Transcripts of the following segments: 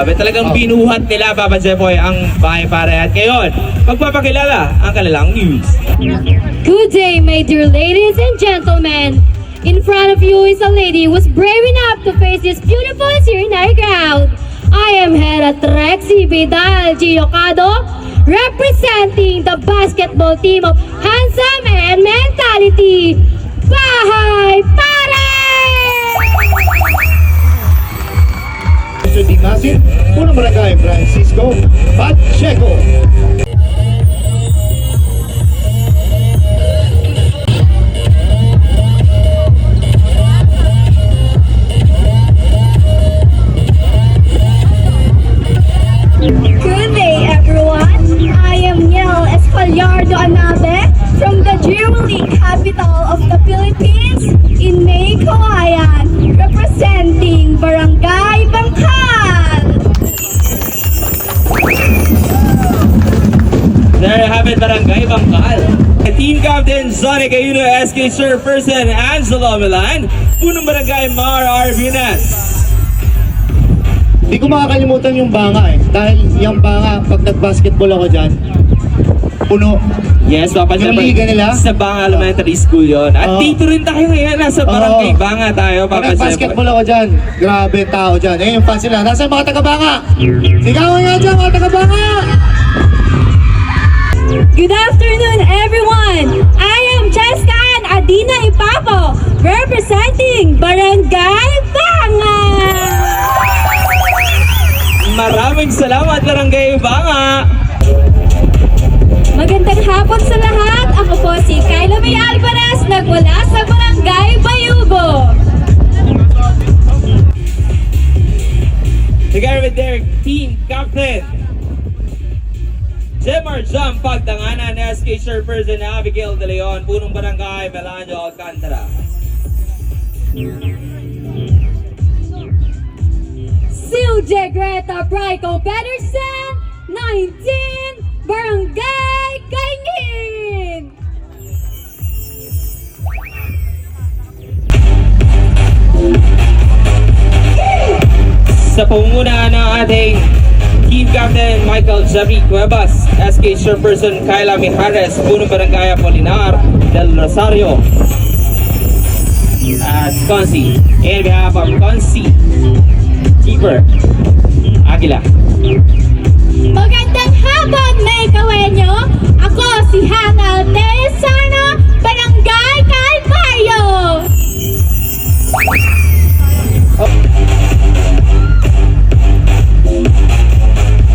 Grabe, talagang Oh. binuhat nila Papa Jepoy ang bahay para at ngayon, magpapakilala ang kanilang news. Good day, my dear ladies and gentlemen. In front of you is a lady who was brave enough to face this beautiful Sirenay crowd. I am Hera Trexie Vidal Giocado, representing the basketball team of Handsome and Mentality. Bahay Pare! Din natin, unang barangay Francisco Pacheco. Bangkal. Team Captain Sonic Ayuno, SK Chairperson Angelo Milan, punong Barangay Mar Arvinas. Hindi ko makakalimutan yung banga eh. Dahil yung banga, pag nag-basketball ako dyan, puno. Yes, Papa Yung liga nila? Sa Banga Elementary School yon. At Oo. dito rin tayo ngayon, nasa Barangay Oo. Banga tayo, Pag nag-basketball ako dyan, grabe tao dyan. Eh, yung fans nila. Nasaan mga taga-banga? Sigawan nga dyan, mga taga-banga! Representing Barangay Banga. Maraming salamat, Barangay Banga. Magandang hapon sa lahat. Ako po si Kyla May Alvarez, nagmula sa Barangay Bayugo. Together with their team captain, Jemar Jam Pagtanganan, SK Chairperson Abigail De Leon, punong barangay Melanio Alcantara. Silje Greta Bryco Pedersen, 19, Barangay Kaingin. Sa pangunguna ng ating team captain Michael Javi Cuevas, SK Chairperson Kyla Mijares, punong barangay Apolinar del Rosario. At Consi, in behalf of Consi, Keeper, Aguila. Magandang hapon, may kawenyo. Ako si Hannah Teresano, Barangay Calvario.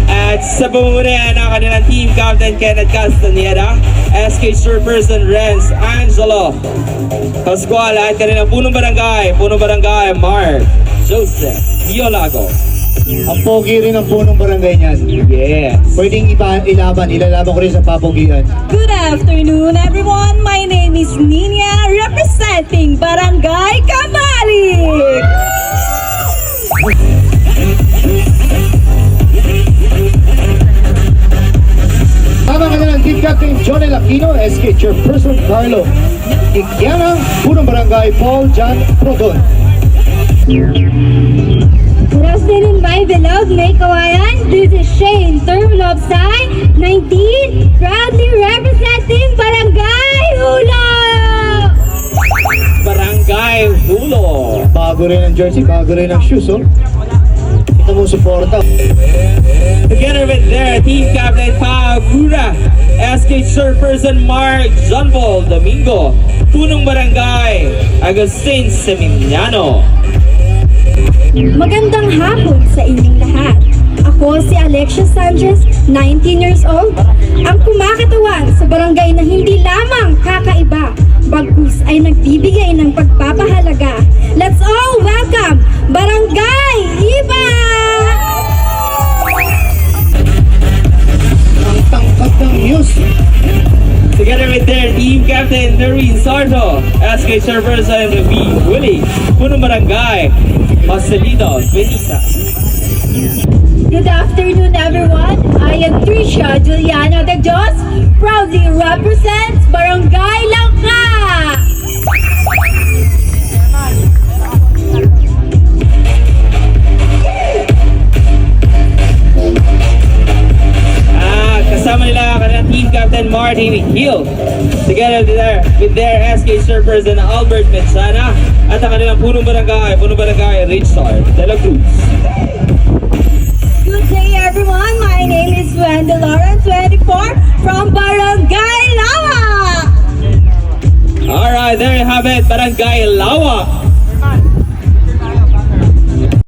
At sa pamumunayan ng kanilang team captain Kenneth Castaneda, SK Chairperson Renz Angelo Pascual at kanilang punong barangay, punong barangay Mark Joseph Diolago. Ang pogi rin ang punong barangay niyan. Yes. Pwedeng iba, ilaban, ilalaban ko rin sa papogian. Good afternoon, everyone. My name is Nina, representing Barangay Kamalik. Aquino, SK Chairperson Carlo Ikiana, punong barangay Paul John Proton. Good afternoon, my beloved May Kawayan. This is Shane, term of Sai, 19, proudly representing Barangay Hulo. Barangay Hulo. Bago rin ang jersey, bago rin ang shoes, oh. Ito mo suporta. Together with their team captain Pagura, SK Chairperson Mark John Domingo, punong barangay Agustin Seminiano. Magandang hapon sa inyong lahat. Ako si Alexia Sanchez, 19 years old, ang kumakatawan sa barangay na hindi lamang kakaiba, bagkus ay nagbibigay ng pagpapahalaga. Let's all welcome Irene Sardo, SK Servers and V. Willie, Puno Barangay, Marcelino, Benita. Good afternoon, everyone. I am Trisha Juliana de Dios, proudly represents Barangay Langka. Ah, kasama nila kanang team captain Martin Hill. Together with their, with their SK Chairperson Albert Metsana at ang kanilang punong barangay, punong barangay Richard De La Cruz. Good day everyone, my name is Wendy Lauren, 24, from Barangay Lawa! Alright, there you have it, Barangay Lawa.